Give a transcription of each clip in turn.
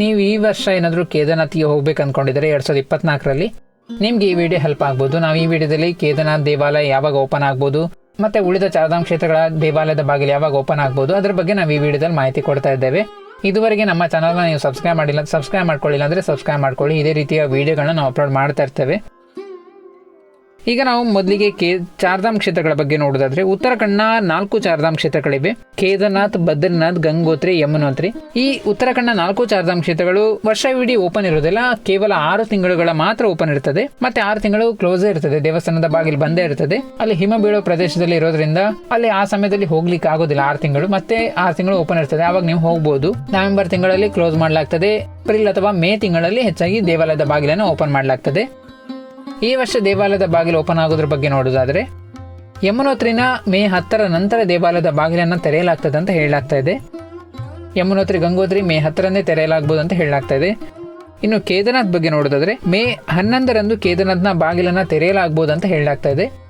ನೀವು ಈ ವರ್ಷ ಏನಾದರೂ ಕೇದಾರ್ನಾಥ್ಗೆ ಹೋಗ್ಬೇಕು ಅಂದ್ಕೊಂಡಿದ್ರೆ ಎರಡು ಸಾವಿರದ ಇಪ್ಪತ್ನಾಲ್ಕರಲ್ಲಿ ನಿಮ್ಗೆ ಈ ವಿಡಿಯೋ ಹೆಲ್ಪ್ ಆಗ್ಬೋದು. ನಾವು ಈ ವಿಡಿಯೋದಲ್ಲಿ ಕೇದಾರ್ನಾಥ್ ದೇವಾಲಯ ಯಾವಾಗ ಓಪನ್ ಆಗ್ಬೋದು, ಮತ್ತೆ ಉಳಿದ ಚಾರಧಾಮ ಕ್ಷೇತ್ರಗಳ ದೇವಾಲಯದ ಬಾಗಿಲು ಯಾವಾಗ ಓಪನ್ ಆಗ್ಬೋದು, ಅದ್ರ ಬಗ್ಗೆ ನಾವು ಈ ವಿಡಿಯೋದಲ್ಲಿ ಮಾಹಿತಿ ಕೊಡ್ತಾ ಇದ್ದೇವೆ. ಇದುವರೆಗೆ ನಮ್ಮ ಚಾನಲ್ನ ನೀವು ಸಬ್ಸ್ಕ್ರೈಬ್ ಮಾಡಿಲ್ಲ ಸಬ್ಸ್ಕ್ರೈಬ್ ಮಾಡ್ಕೊಳ್ಳಿಲ್ಲ ಅಂದರೆ ಸಬ್ಸ್ಕ್ರೈಬ್ ಮಾಡ್ಕೊಳ್ಳಿ. ಇದೇ ರೀತಿಯ ವಿಡಿಯೋಗಳನ್ನ ನಾವು ಅಪ್ಲೋಡ್ ಮಾಡ್ತಾ ಇರ್ತೇವೆ. ಈಗ ನಾವು ಮೊದಲಿಗೆ ಕೇ ಚಾರ್ಧಾಮ್ ಕ್ಷೇತ್ರಗಳ ಬಗ್ಗೆ ನೋಡೋದಾದ್ರೆ ಉತ್ತರಾಖಂಡ್ನ ನಾಲ್ಕು ಚಾರ್ಧಾಮ್ ಕ್ಷೇತ್ರಗಳಿವೆ. ಕೇದಾರ್ನಾಥ್, ಬದ್ರಿನಾಥ್, ಗಂಗೋತ್ರಿ, ಯಮುನೋತ್ರಿ. ಈ ಉತ್ತರಾಖಂಡ್ನ ನಾಲ್ಕು ಚಾರ್ಧಾಮ್ ಕ್ಷೇತ್ರಗಳು ವರ್ಷವಿಡೀ ಓಪನ್ ಇರೋದಿಲ್ಲ. ಕೇವಲ ಆರು ತಿಂಗಳುಗಳ ಮಾತ್ರ ಓಪನ್ ಇರ್ತದೆ. ಮತ್ತೆ ಆರು ತಿಂಗಳು ಕ್ಲೋಸ್ ಇರ್ತದೆ. ದೇವಸ್ಥಾನದ ಬಾಗಿಲು ಬಂದೇ ಇರ್ತದೆ. ಅಲ್ಲಿ ಹಿಮ ಬೀಳೋ ಪ್ರದೇಶದಲ್ಲಿ ಇರೋದ್ರಿಂದ ಅಲ್ಲಿ ಆ ಸಮಯದಲ್ಲಿ ಹೋಗ್ಲಿಕ್ಕೆ ಆಗೋದಿಲ್ಲ ಆರು ತಿಂಗಳು. ಮತ್ತೆ ಆರು ತಿಂಗಳು ಓಪನ್ ಇರ್ತದೆ. ಅವಾಗ ನೀವು ಹೋಗ್ಬೋದು. ನವೆಂಬರ್ ತಿಂಗಳಲ್ಲಿ ಕ್ಲೋಸ್ ಮಾಡಲಾಗ್ತದೆ. ಏಪ್ರಿಲ್ ಅಥವಾ ಮೇ ತಿಂಗಳಲ್ಲಿ ಹೆಚ್ಚಾಗಿ ದೇವಾಲಯದ ಬಾಗಿಲನ್ನು ಓಪನ್ ಮಾಡಲಾಗ್ತದೆ. ಈ ವರ್ಷ ದೇವಾಲಯದ ಬಾಗಿಲು ಓಪನ್ ಆಗೋದ್ರ ಬಗ್ಗೆ ನೋಡೋದಾದ್ರೆ, ಯಮುನೋತ್ರಿನ ಮೇ ಹತ್ತರ ನಂತರ ದೇವಾಲಯದ ಬಾಗಿಲನ್ನು ತೆರೆಯಲಾಗ್ತದೆ ಅಂತ ಹೇಳಲಾಗ್ತಾ ಇದೆ. ಯಮುನೋತ್ರಿ ಗಂಗೋತ್ರಿ ಮೇ ಹತ್ತರನ್ನೇ ತೆರೆಯಲಾಗ್ಬೋದು ಅಂತ ಹೇಳಲಾಗ್ತಾ ಇದೆ. ಇನ್ನು ಕೇದಾರನಾಥ್ ಬಗ್ಗೆ ನೋಡೋದಾದ್ರೆ, ಮೇ ಹನ್ನೊಂದರಂದು ಕೇದಾರನಾಥ್ನ ಬಾಗಿಲನ್ನು ತೆರೆಯಲಾಗ್ಬೋದು ಅಂತ ಹೇಳಲಾಗ್ತಾ ಇದೆ.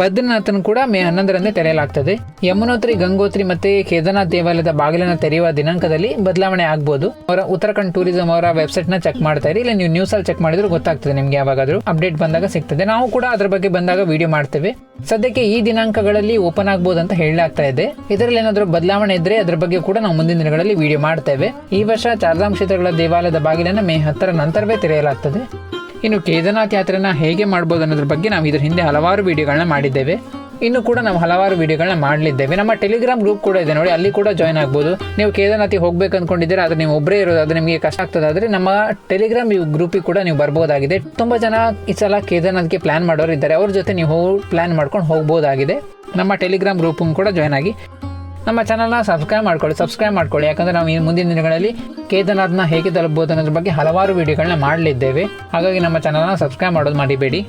ಬದ್ರಿನಾಥನ್ ಕೂಡ ಮೇ ಹನ್ನೊಂದರಂದೇ ತೆರೆಯಲಾಗ್ತದೆ. ಯಮುನೋತ್ರಿ, ಗಂಗೋತ್ರಿ ಮತ್ತೆ ಕೇದಾರನಾಥ್ ದೇವಾಲಯದ ಬಾಗಿಲನ್ನು ತೆರೆಯುವ ದಿನಾಂಕದಲ್ಲಿ ಬದಲಾವಣೆ ಆಗ್ಬೋದು. ಅವರ ಉತ್ತರಾಖಂಡ್ ಟೂರಿಸಂ ಅವರ ವೆಬ್ಸೈಟ್ನ ಚೆಕ್ ಮಾಡ್ತಾ ಇರಿ ಇಲ್ಲ ನೀವು ನ್ಯೂಸ್ ಅಲ್ಲಿ ಚೆಕ್ ಮಾಡಿದ್ರು ಗೊತ್ತಾಗ್ತದೆ ನಿಮ್ಗೆ ಯಾವಾಗಾದ್ರೂ ಅಪ್ಡೇಟ್ ಬಂದಾಗ ಸಿಗ್ತದೆ. ನಾವು ಕೂಡ ಅದ್ರ ಬಗ್ಗೆ ಬಂದಾಗ ವಿಡಿಯೋ ಮಾಡ್ತೇವೆ. ಸದ್ಯಕ್ಕೆ ಈ ದಿನಾಂಕಗಳಲ್ಲಿ ಓಪನ್ ಆಗ್ಬೋದು ಅಂತ ಹೇಳಲಾಗ್ತಾ ಇದೆ. ಇದರಲ್ಲಿ ಏನಾದರೂ ಬದಲಾವಣೆ ಇದ್ರೆ ಅದ್ರ ಬಗ್ಗೆ ಕೂಡ ನಾವು ಮುಂದಿನ ದಿನಗಳಲ್ಲಿ ವಿಡಿಯೋ ಮಾಡ್ತೇವೆ. ಈ ವರ್ಷ ಚಾರ್ಧಾಮ್ ಕ್ಷೇತ್ರಗಳ ದೇವಾಲಯದ ಬಾಗಿಲನ್ನು ಮೇ ಹತ್ತರ ನಂತರವೇ ತೆರೆಯಲಾಗ್ತದೆ. ಇನ್ನು ಕೇದಾರ್ನಾಥ್ ಯಾತ್ರೆನ ಹೇಗೆ ಮಾಡ್ಬೋದು ಅನ್ನೋದ್ರ ಬಗ್ಗೆ ನಾವು ಇದರ ಹಿಂದೆ ಹಲವಾರು ವಿಡಿಯೋಗಳನ್ನ ಮಾಡಿದ್ದೇವೆ. ಇನ್ನು ಕೂಡ ನಾವು ಹಲವಾರು ವಿಡಿಯೋಗಳನ್ನ ಮಾಡಲಿದ್ದೇವೆ. ನಮ್ಮ ಟೆಲಿಗ್ರಾಮ್ ಗ್ರೂಪ್ ಕೂಡ ಇದೆ ನೋಡಿ, ಅಲ್ಲಿ ಕೂಡ ಜಾಯ್ನ್ ಆಗ್ಬೋದು. ನೀವು ಕೇದಾರನಾಥಿಗೆ ಹೋಗ್ಬೇಕು ಅಂದ್ಕೊಂಡಿದ್ದೀರಾ ಆದರೆ ನೀವು ಒಬ್ಬರೇ ಇರೋದು ಅದು ನಿಮಗೆ ಕಷ್ಟ ಆಗ್ತದಾದ್ರೆ ನಮ್ಮ ಟೆಲಿಗ್ರಾಮ್ ಗ್ರೂಪಿಗೆ ಕೂಡ ನೀವು ಬರ್ಬೋದಾಗಿದೆ. ತುಂಬ ಜನ ಈ ಸಲ ಕೇದಾರ್ನಾಥ್ಗೆ ಪ್ಲಾನ್ ಮಾಡೋರು ಇದ್ದಾರೆ ಅವ್ರ ಜೊತೆ ನೀವು ಪ್ಲಾನ್ ಮಾಡ್ಕೊಂಡು ಹೋಗ್ಬೋದಾಗಿದೆ. ನಮ್ಮ ಟೆಲಿಗ್ರಾಮ್ ಗ್ರೂಪ್ ಕೂಡ ಜಾಯ್ನ್ ಆಗಿ. ನಮ್ಮ ಚಾನಲ್ನ ಸಬ್ಸ್ಕ್ರೈಬ್ ಮಾಡ್ಕೊಳ್ಳಿ ಸಬ್ಸ್ಕ್ರೈಬ್ ಮಾಡ್ಕೊಳ್ಳಿ. ಯಾಕಂದರೆ ನಾವು ಈ ಮುಂದಿನ ದಿನಗಳಲ್ಲಿ ಕೇದಾರ್ನಾಥ್ನ ಹೇಗೆ ತಲುಪಬಹುದು ಅನ್ನೋದ್ರ ಬಗ್ಗೆ ಹಲವಾರು ವಿಡಿಯೋಗಳನ್ನ ಮಾಡಲಿದ್ದೇವೆ. ಹಾಗಾಗಿ ನಮ್ಮ ಚಾನಲ್ನ ಸಬ್ಸ್ಕ್ರೈಬ್ ಮಾಡೋದು ಮರಿಬೇಡಿ.